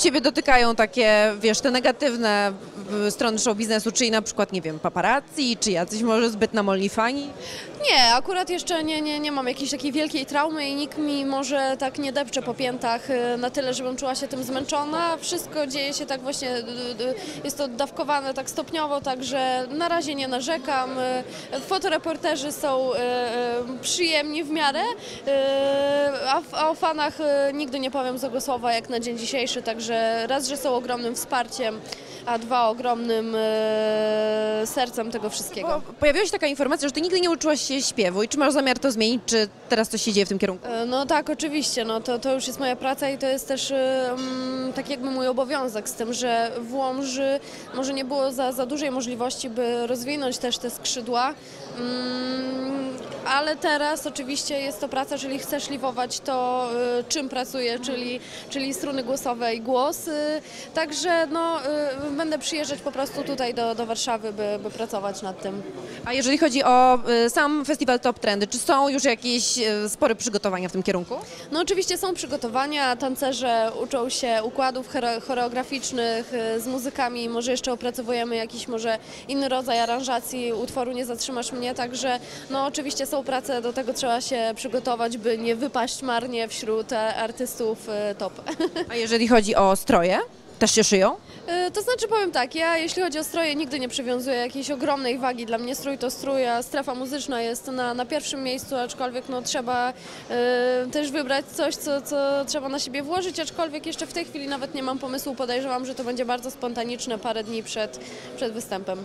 Ciebie dotykają takie, wiesz, te negatywne strony show biznesu, czyli na przykład, nie wiem, paparazzi, czy jacyś może zbyt namolni fani? Nie, akurat jeszcze nie, nie, nie mam jakiejś takiej wielkiej traumy i nikt mi może tak nie depcze po piętach y, na tyle, żebym czuła się tym zmęczona. Wszystko dzieje się tak właśnie, y, y, jest to dawkowane tak stopniowo, także na razie nie narzekam. Fotoreporterzy są przyjemni w miarę, a, a o fanach nigdy nie powiem złego słowa jak na dzień dzisiejszy, także raz, że są ogromnym wsparciem, a dwa ogromnym y, sercem tego wszystkiego. Bo pojawiła się taka informacja, że ty nigdy nie uczyłaś się śpiewu i czy masz zamiar to zmienić, czy teraz coś się dzieje w tym kierunku? E, No tak, oczywiście, no to, to już jest moja praca i to jest też um, tak jakby mój obowiązek z tym, że w Łomży może nie było za, za dużej możliwości, by rozwinąć też te skrzydła, mm, ale teraz oczywiście jest to praca, czyli chcę szlifować to, y, czym pracuję, czyli, czyli struny głosowe i głos, y, także no, y, będę przyjeżdżać po prostu tutaj do, do Warszawy, by, by pracować nad tym. A jeżeli chodzi o y, sam festiwal Top Trendy, czy są już jakieś y, spore przygotowania w tym kierunku? No oczywiście są przygotowania, tancerze uczą się układów chore- choreograficznych z muzykami, może jeszcze opracowujemy jakiś może inny rodzaj aranżacji utworu Nie zatrzymasz mnie, także no oczywiście są prace, do tego trzeba się przygotować, by nie wypaść marnie wśród e, artystów top. A jeżeli chodzi o stroje, też się szyją? Y, To znaczy powiem tak, ja jeśli chodzi o stroje nigdy nie przywiązuję jakiejś ogromnej wagi. Dla mnie strój to strój, a strefa muzyczna jest na, na pierwszym miejscu, aczkolwiek no, trzeba y, też wybrać coś, co, co trzeba na siebie włożyć, aczkolwiek jeszcze w tej chwili nawet nie mam pomysłu. Podejrzewam, że to będzie bardzo spontaniczne parę dni przed, przed występem.